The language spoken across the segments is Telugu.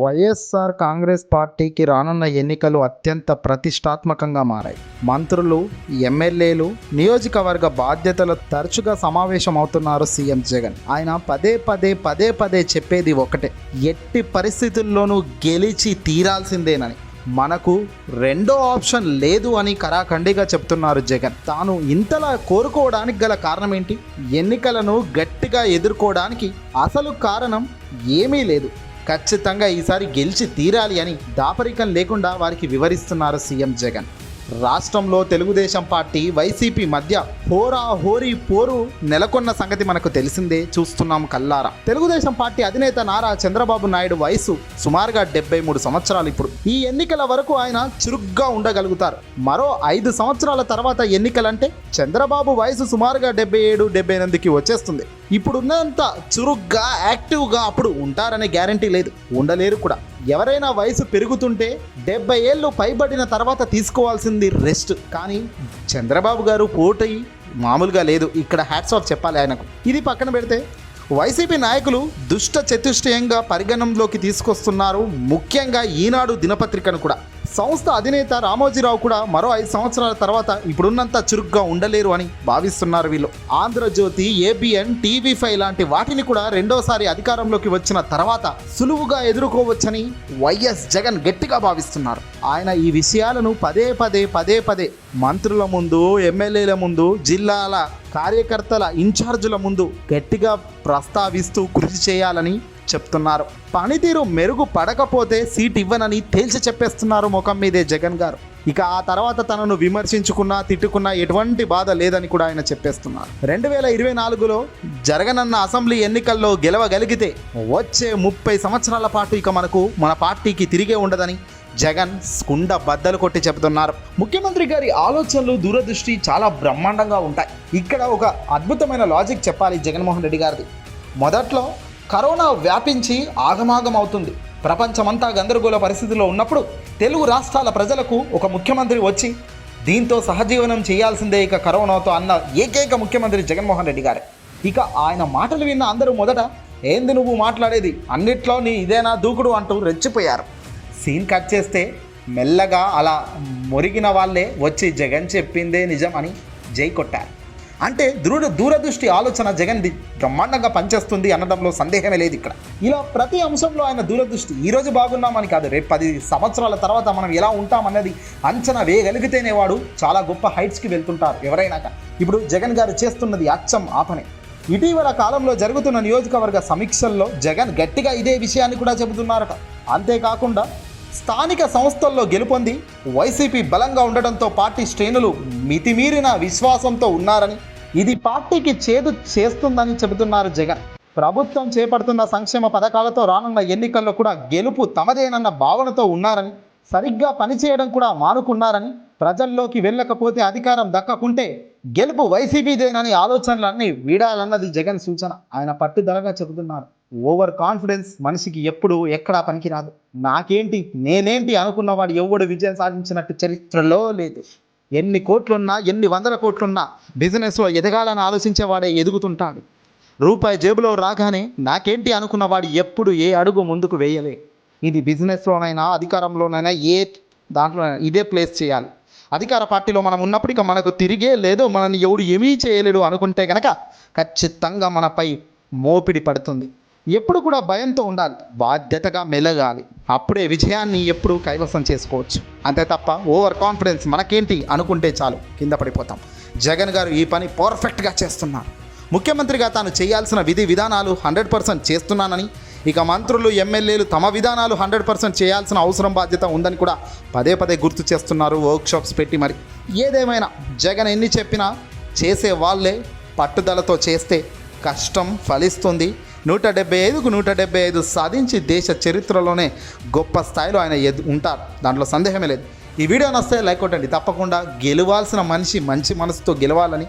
వైఎస్ఆర్ కాంగ్రెస్ పార్టీకి రానున్న ఎన్నికలు అత్యంత ప్రతిష్టాత్మకంగా మారాయి. మంత్రులు ఎమ్మెల్యేలు నియోజకవర్గ బాధ్యతలు తరచుగా సమావేశం అవుతున్నారు సీఎం జగన్. ఆయన పదే పదే పదే పదే చెప్పేది ఒకటే. ఎట్టి పరిస్థితుల్లోనూ గెలిచి తీరాల్సిందేనని. మనకు రెండో ఆప్షన్ లేదు అని కరాఖండిగా చెప్తున్నారు జగన్. తాను ఇంతలా కోరుకోవడానికి గల కారణం ఏంటి ఎన్నికలను గట్టిగా ఎదుర్కోవడానికి అసలు కారణం ఏమీ లేదు. ఖచ్చితంగా ఈసారి గెలిచి తీరాలి అని దాపరికం లేకుండా వారికి వివరిస్తున్నారు సీఎం జగన్. రాష్ట్రంలో తెలుగుదేశం పార్టీ వైసీపీ మధ్య హోరా హోరీ పోరు నెలకొన్న సంగతి మనకు తెలిసిందే చూస్తున్నాం కల్లారా. తెలుగుదేశం పార్టీ అధినేత నారా చంద్రబాబు నాయుడు వయసు సుమారుగా డెబ్బై మూడు సంవత్సరాలు ఇప్పుడు. ఈ ఎన్నికల వరకు ఆయన చురుగ్గా ఉండగలుగుతారు. మరో ఐదు సంవత్సరాల తర్వాత ఎన్నికలంటే చంద్రబాబు వయసు సుమారుగా డెబ్బై ఏడు డెబ్బై ఎనిమిదికి వచ్చేస్తుంది. ఇప్పుడున్నంత చురుగ్గా యాక్టివ్గా అప్పుడు ఉంటారనే గ్యారంటీ లేదు. ఉండలేరు కూడా. ఎవరైనా వయసు పెరుగుతుంటే డెబ్బై ఏళ్ళు పైబడిన తర్వాత తీసుకోవాల్సింది రెస్ట్. కానీ చంద్రబాబు గారు పోటీ మామూలుగా లేదు. ఇక్కడ హ్యాట్స్ ఆఫ్ చెప్పాలి ఆయనకు. ఇది పక్కన పెడితే వైసీపీ నాయకులు దుష్ట చతుష్టయంగా పరిగణంలోకి తీసుకొస్తున్నారు ముఖ్యంగా ఈనాడు దినపత్రికను కూడా. సంస్థ అధినేత రామోజీరావు కూడా మరో ఐదు సంవత్సరాల తర్వాత ఇప్పుడున్నంత చురుగ్గా ఉండలేరు అని భావిస్తున్నారు వీళ్ళు. ఆంధ్రజ్యోతి ఏబిఎన్ టీవీ ఫైవ్ లాంటి వాటిని కూడా రెండోసారి అధికారంలోకి వచ్చిన తర్వాత సులువుగా ఎదుర్కోవచ్చని వైఎస్ జగన్ గట్టిగా భావిస్తున్నారు. ఆయన ఈ విషయాలను పదే పదే పదే పదే మంత్రుల ముందు ఎమ్మెల్యేల ముందు జిల్లాల కార్యకర్తల ఇన్ఛార్జుల ముందు గట్టిగా ప్రస్తావిస్తూ కృషి చేయాలని చెప్తున్నారు. పనితీరు మెరుగు పడకపోతే సీట్ ఇవ్వనని తేల్చి చెప్పేస్తున్నారు ముఖం మీదే జగన్ గారు. ఇక ఆ తర్వాత తనను విమర్శించుకున్నా తిట్టుకున్నా ఎటువంటి బాధ లేదని కూడా ఆయన చెప్పేస్తున్నారు. రెండు వేల ఇరవై నాలుగులో జరగనన్న అసెంబ్లీ ఎన్నికల్లో గెలవగలిగితే వచ్చే ముప్పై సంవత్సరాల పాటు ఇక మనకు మన పార్టీకి తిరిగే ఉండదని జగన్ కుండ బద్దలు కొట్టి చెబుతున్నారు. ముఖ్యమంత్రి గారి ఆలోచనలు దూరదృష్టి చాలా బ్రహ్మాండంగా ఉంటాయి. ఇక్కడ ఒక అద్భుతమైన లాజిక్ చెప్పాలి జగన్మోహన్ రెడ్డి గారిది. మొదట్లో కరోనా వ్యాపించి ఆగమాగం అవుతుంది. ప్రపంచమంతా గందరగోళ పరిస్థితిలో ఉన్నప్పుడు తెలుగు రాష్ట్రాల ప్రజలకు ఒక ముఖ్యమంత్రి వచ్చి దీంతో సహజీవనం చేయాల్సిందే ఇక కరోనాతో అన్న ఏకైక ముఖ్యమంత్రి జగన్మోహన్ రెడ్డి గారే. ఇక ఆయన మాటలు విన్న అందరూ మొదట ఏంది నువ్వు మాట్లాడేది? అన్నిట్లో నీ ఇదేనా దూకుడు? అంటూ రెచ్చిపోయారు. సీన్ కట్ చేస్తే మెల్లగా అలా మురిగిన వాళ్ళే వచ్చి జగన్ చెప్పిందే నిజం అని జై కొట్టారు. అంటే దూర దూరదృష్టి ఆలోచన జగన్ది బ్రహ్మాండంగా పనిచేస్తుంది అనడంలో సందేహమే లేదు ఇక్కడ. ఇలా ప్రతి అంశంలో ఆయన దూరదృష్టి. ఈరోజు బాగున్నామని కాదు రేపు పది సంవత్సరాల తర్వాత మనం ఎలా ఉంటామన్నది అంచనా వేయగలిగితేనే వాడు చాలా గొప్ప హైట్స్కి వెళ్తుంటారు ఎవరైనా కా- ఇప్పుడు జగన్ గారు చేస్తున్నది అచ్చం ఆపనే. ఇటీవల కాలంలో జరుగుతున్న నియోజకవర్గ సమీక్షల్లో జగన్ గట్టిగా ఇదే విషయాన్ని కూడా చెబుతున్నారట. అంతేకాకుండా స్థానిక సంస్థల్లో గెలుపొంది వైసీపీ బలంగా ఉండడంతో పార్టీ శ్రేణులు మితిమీరిన విశ్వాసంతో ఉన్నారని ఇది పార్టీకి చేదు చేస్తుందని చెబుతున్నారు జగన్. ప్రభుత్వం చేపడుతున్న సంక్షేమ పథకాలతో రానున్న ఎన్నికల్లో కూడా గెలుపు తమదేనన్న భావనతో ఉన్నారని సరిగ్గా పనిచేయడం కూడా మానుకున్నారని ప్రజల్లోకి వెళ్ళకపోతే అధికారం దక్కకుంటే గెలుపు వైసీపీదేనని ఆలోచనలన్నీ వీడాలన్నది జగన్ సూచన. ఆయన పట్టుదలగా చెబుతున్నారు. ఓవర్ కాన్ఫిడెన్స్ మనిషికి ఎప్పుడు ఎక్కడా పనికిరాదు. నాకేంటి నేనేంటి అనుకున్నవాడు ఎవడు విజయం సాధించినట్టు చరిత్రలో లేదు. ఎన్ని కోట్లున్నా ఎన్ని వందల కోట్లున్నా బిజినెస్లో ఎదగాలని ఆలోచించేవాడే ఎదుగుతుంటాడు. రూపాయి జేబులో రాగానే నాకేంటి అనుకున్నవాడు ఎప్పుడు ఏ అడుగు ముందుకు వేయలే. ఇది బిజినెస్లోనైనా అధికారంలోనైనా ఏ దాంట్లో ఇదే ప్లేస్ చేయాలి. అధికార పార్టీలో మనం ఉన్నప్పటికీ మనకు తిరిగే లేదో మనల్ని ఎవడు ఏమీ చేయలేడు అనుకుంటే కనుక ఖచ్చితంగా మనపై మోపిడి పడుతుంది. ఎప్పుడు కూడా భయంతో ఉండాలి బాధ్యతగా మెలగాలి. అప్పుడే విజయాన్ని ఎప్పుడు కైవసం చేసుకోవచ్చు. అంతే తప్ప ఓవర్ కాన్ఫిడెన్స్ మనకేంటి అనుకుంటే చాలు కింద పడిపోతాం. జగన్ గారు ఈ పని పర్ఫెక్ట్గా చేస్తున్నారు. ముఖ్యమంత్రిగా తాను చేయాల్సిన విధి విధానాలు హండ్రెడ్ పర్సెంట్ చేస్తున్నానని ఇక మంత్రులు ఎమ్మెల్యేలు తమ విధానాలు హండ్రెడ్ పర్సెంట్ చేయాల్సిన అవసరం బాధ్యత ఉందని కూడా పదే పదే గుర్తు చేస్తున్నారు వర్క్షాప్స్ పెట్టి మరి. ఏదేమైనా జగన్ ఎన్ని చెప్పినా చేసే వాళ్ళే పట్టుదలతో చేస్తే కష్టం ఫలిస్తుంది. నూట డెబ్బై ఐదుకు నూట డెబ్బై ఐదు సాధించి దేశ చరిత్రలోనే గొప్ప స్థాయిలో ఆయన ఉంటారు. దాంట్లో సందేహమే లేదు. ఈ వీడియో నస్తే లైక్ కొట్టండి. తప్పకుండా గెలవాల్సిన మనిషి మంచి మనసుతో గెలవాలని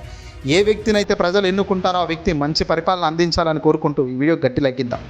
ఏ వ్యక్తినైతే ప్రజలు ఎన్నుకుంటారో ఆ వ్యక్తి మంచి పరిపాలన అందించాలని కోరుకుంటూ ఈ వీడియో గట్టి లెక్కిద్దాం